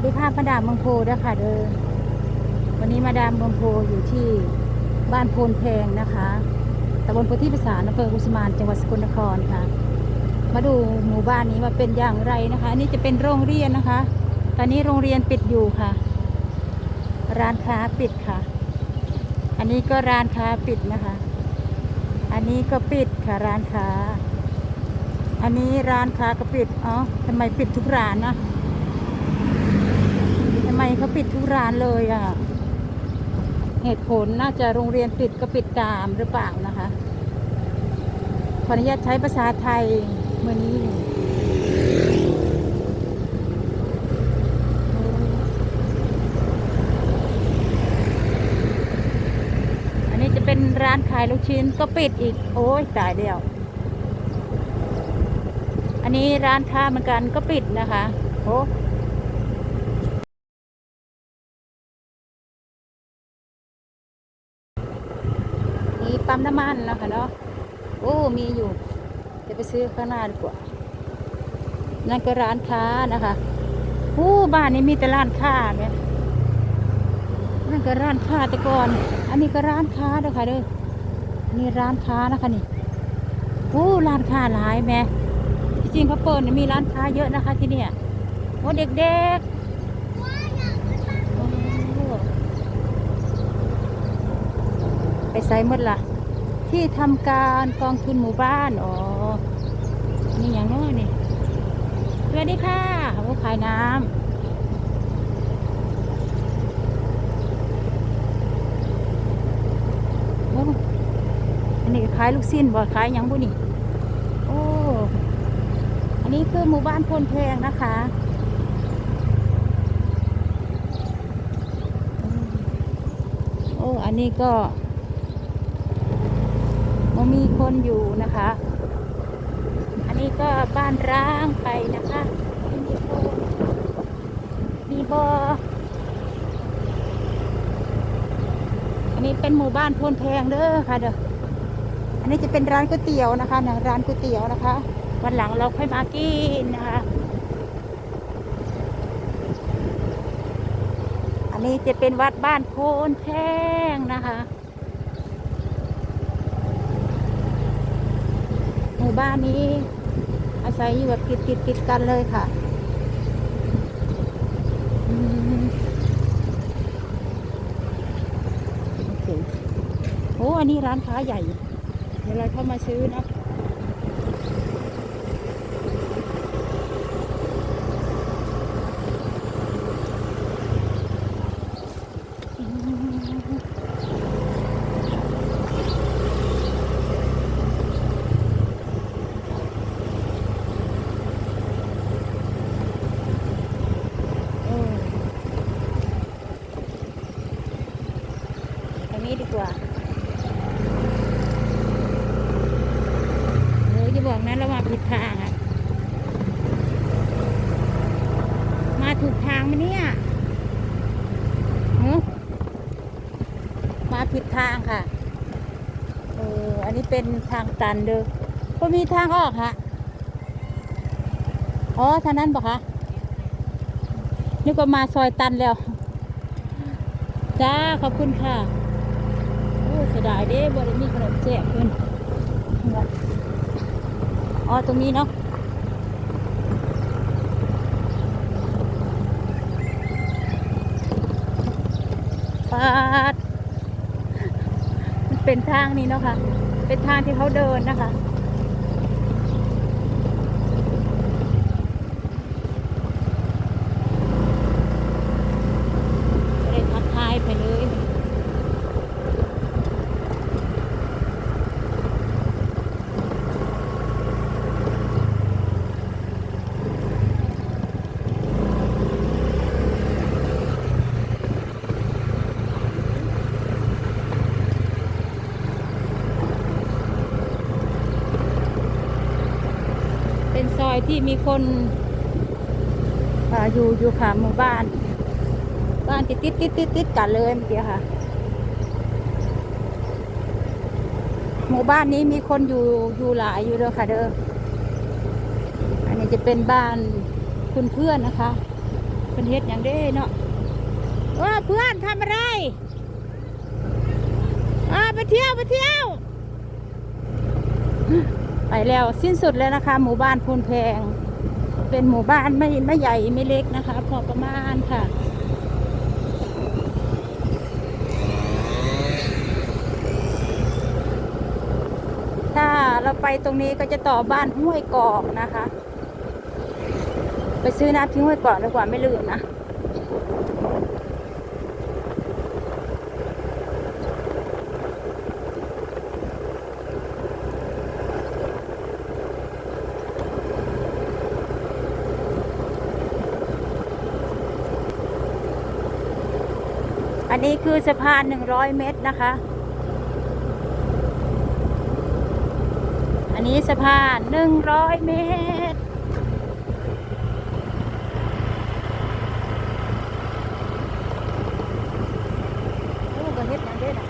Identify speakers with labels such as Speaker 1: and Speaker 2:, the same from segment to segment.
Speaker 1: วัสดีค่ะมาดามเมืองโพด้วยค่ะเด้อวันนี้มาดามเมืองโพอยู่ที่บ้านโพนแพงนะคะตำบลโพธิภาษาอำเภอกุสมานจังหวัดสกลนครค่ะ มาดูหมู่บ้านนี้ว่าเป็นอย่างไรนะคะอันนี้จะเป็นโรงเรียนนะคะ ตอนนี้โรงเรียนปิดอยู่ค่ะ ร้านค้าปิดค่ะ อันนี้ก็ร้านค้าปิดนะคะ อันนี้ก็ปิดค่ะร้านค้า อันนี้ร้านค้าก็ปิดอ๋อทำไมปิดทุกร้านนะ ไมเขาปิดทุกร้านเลยอะ เหตุผลน่าจะโรงเรียนปิดก็ปิดตามหรือเปล่านะคะ ขออนุญาตใช้ภาษาไทยเมื่อนี้อันนี้จะเป็นร้านขายลูกชิ้นก็ปิดอีก โอ้ยตายเดียว อันนี้ร้านค้าเหมือนกันก็ปิดนะคะ โอ้ ปั๊มน้ำมันแล้วค่ะเนาะโอ้มีอยู่ เดี๋ยวไปซื้อข้างหน้าดีกว่า นั่นก็ร้านค้านะคะโอ้บ้านนี้มีแต่ร้านค้าเนี่ยนั่นก็ร้านค้าแต่ก่อน อันนี้ก็ร้านค้าเด้อค่ะเด้อนี่ร้านค้านะคะนี่โอ้ร้านค้าหลายแม่จริงๆเขาเปิดเนี่ยมีร้านค้าเยอะนะคะที่เนี่ยโอ้เด็กๆไปไซหมดละ ที่ทำการกองทุนหมู่บ้าน อ๋อ นี่อย่างน้อยนี่สวัสดีค่ะผู้ขายน้ำอันนี้ขายลูกสิ้นบ่ขายยังบุนี่โอ้ อันนี้คือหมู่บ้านพลแพงนะคะอืมโอ้ อันนี้ก็ มีคนอยู่นะคะ อันนี้ก็บ้านร้างไปนะคะมีคนมีบออันนี้เป็นหมู่บ้านพนแพงเด้อค่ะเด้อ อันนี้จะเป็นร้านก๋วยเตี๋ยวนะคะนะร้านก๋วยเตี๋ยวนะคะ วันหลังเราค่อยมากินนะคะอันนี้จะเป็นวัดบ้านโพนแพงนะคะ หมู่บ้านนี้ อาศัยอยู่แบบติดติดติดๆกันเลยค่ะโอเคโอ้อันนี้ร้านค้าใหญ่ เดี๋ยวเราเข้ามาซื้อนะอืมเออตรง นี้ดีกว่าโอ้จะบอกนะเรามาผิดทางอะมาถูกทางไหมเนี่ยมาผิดทางค่ะเอออันนี้เป็นทางตันเด้อก็มีทางออกฮะอ๋อทางนั้นบอกคะนี่ก็มาซอยตันแล้ว จ้า ขอบคุณค่ะ เสียดายเด้บ่ได้มีขนมแจกเพิ่นอ๋อตรงนี้เนาะปาดเป็นทางนี้เนาะค่ะ เป็นทางที่เขาเดินนะคะ ไม่ได้ทักทายไปเลย เป็นซอยที่มีคนออยู่อยู่ค่ะหมู่บ้าน บ้านติดติดติดติดติดกันเลยเมื่อกี้ค่ะ หมู่บ้านนี้มีคนอยู่อยู่หลายอยู่เด้อค่ะเด้ออันนี้จะเป็นบ้านคุณเพื่อนนะคะเเป็นเฮ็ดอย่างเด้เนาะว่าเพื่อนทำอะไรอ่าไปเที่ยวไปเที่ยว ไปแล้วสิ้นสุดแล้วนะคะ หมู่บ้านพูนแพง เป็นหมู่บ้านไม่ไม่ใหญ่ไม่เล็กนะคะ พอประมาณค่ะถ้าเราไปตรงนี้ก็จะต่อบ้านห้วยกอกนะคะ ไปซื้อน้ำที่ห้วยกอกดีกว่าไม่ลืมนะ อันนี้คือสะพานหนึ่งร้อยเมตรนะคะ อันนี้สะพานหนึ่งร้อยเมตร โอ้ก็เฮ็ดหยังเด้น่ะ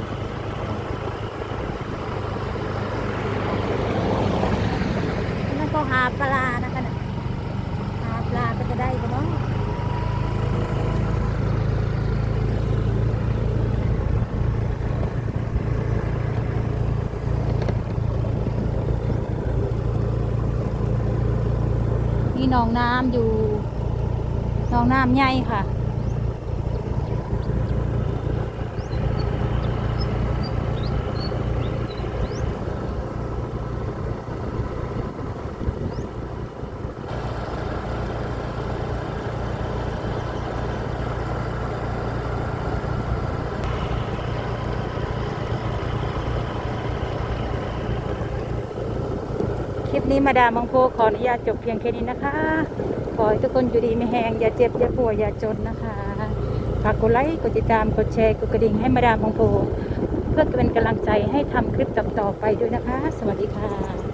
Speaker 1: นั่นก็หาปลานะคะน่ะหาปลาก็จะได้กันเนาะ มีหน องน้ำอยู่หนองน้ำใหญ่ค่ะ นี้มาดามบางโพขออนุญาตจบเพียงแค่นี้นะคะ ขอให้ทุกคนอยู่ดีไม่แห้งอย่าเจ็บอย่าป่วยอย่าจนนะคะฝากกดไลค์กดติดตามกดแชร์กดกระดิ่งให้มาดามบางโพเพื่อเป็นกำลังใจให้ทำคลิปต่อๆไปด้วยนะคะ สวัสดีค่ะ